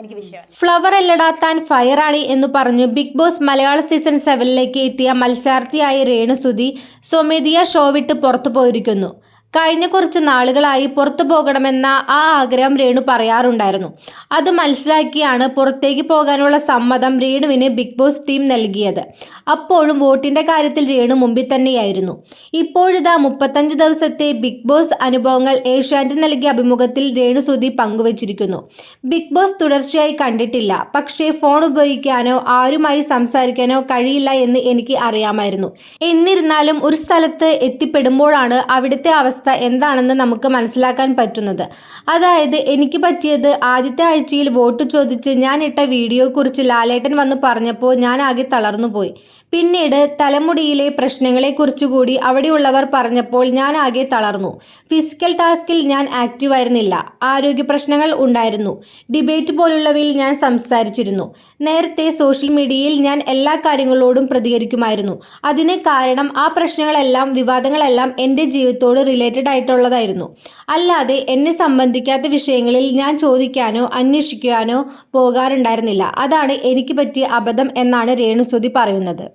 എനിക്ക് വിഷയമല്ല. ഫ്ലവർ അല്ലടാ താൻ ഫയറാണ് എന്ന് പറഞ്ഞു ബിഗ് ബോസ് മലയാള സീസൺ സെവനിലേക്ക് എത്തിയ മത്സരാർത്ഥിയായ രേണുസുതി സ്വമേധിയ ഷോ വിട്ട് പുറത്തു പോയിരിക്കുന്നു. കഴിഞ്ഞ കുറച്ച് നാളുകളായി പുറത്തു പോകണമെന്ന ആ ആഗ്രഹം രേണു പറയാറുണ്ടായിരുന്നു. അത് മനസ്സിലാക്കിയാണ് പുറത്തേക്ക് പോകാനുള്ള സമ്മതം രേണുവിന് ബിഗ് ബോസ് ടീം നൽകിയത്. അപ്പോഴും വോട്ടിന്റെ കാര്യത്തിൽ രേണു മുമ്പിൽ തന്നെയായിരുന്നു. ഇപ്പോഴിതാ മുപ്പത്തഞ്ച് ദിവസത്തെ ബിഗ് ബോസ് അനുഭവങ്ങൾ ഏഷ്യാനെറ്റ് നൽകിയ അഭിമുഖത്തിൽ രേണു സുധി പങ്കുവച്ചിരിക്കുന്നു. ബിഗ് ബോസ് തുടർച്ചയായി കണ്ടിട്ടില്ല. പക്ഷേ ഫോൺ ഉപയോഗിക്കാനോ ആരുമായി സംസാരിക്കാനോ കഴിയില്ല എന്ന് എനിക്ക് അറിയാമായിരുന്നു. എന്നിരുന്നാലും ഒരു സ്ഥലത്ത് എത്തിപ്പെടുമ്പോഴാണ് അവിടുത്തെ അവസ്ഥ എന്താണെന്ന് നമുക്ക് മനസ്സിലാക്കാൻ പറ്റുന്നത്. അതായത് എനിക്ക് പറ്റിയത് ആദ്യത്തെ ആഴ്ചയിൽ വോട്ട് ചോദിച്ച് ഞാൻ ഇട്ട വീഡിയോയെക്കുറിച്ച് ലാലേട്ടൻ വന്ന് പറഞ്ഞപ്പോൾ ഞാൻ ആകെ തളർന്നുപോയി പിന്നീട് തലമുടിയിലെ പ്രശ്നങ്ങളെക്കുറിച്ച് കൂടി അവിടെയുള്ളവർ പറഞ്ഞപ്പോൾ ഞാൻ ആകെ തളർന്നു. ഫിസിക്കൽ ടാസ്കിൽ ഞാൻ ആക്റ്റീവ് ആയിരുന്നില്ല. ആരോഗ്യ പ്രശ്നങ്ങൾ ഉണ്ടായിരുന്നു. ഡിബേറ്റ് പോലുള്ളവയിൽ ഞാൻ സംസാരിച്ചിരുന്നു. നേരത്തെ സോഷ്യൽ മീഡിയയിൽ ഞാൻ എല്ലാ കാര്യങ്ങളോടും പ്രതികരിക്കുമായിരുന്നു. അതിന് കാരണം ആ പ്രശ്നങ്ങളെല്ലാം വിവാദങ്ങളെല്ലാം എന്റെ ജീവിതത്തോട് റിലേറ്റഡ് ആയിട്ടുള്ളതായിരുന്നു. അല്ലാതെ എന്നെ സംബന്ധിക്കാത്ത വിഷയങ്ങളിൽ ഞാൻ ചോദിക്കാനോ അന്വേഷിക്കാനോ പോകാറുണ്ടായിരുന്നില്ല. അതാണ് എനിക്ക് പറ്റിയ അബദ്ധം എന്നാണ് രേണുസുതി പറയുന്നത്.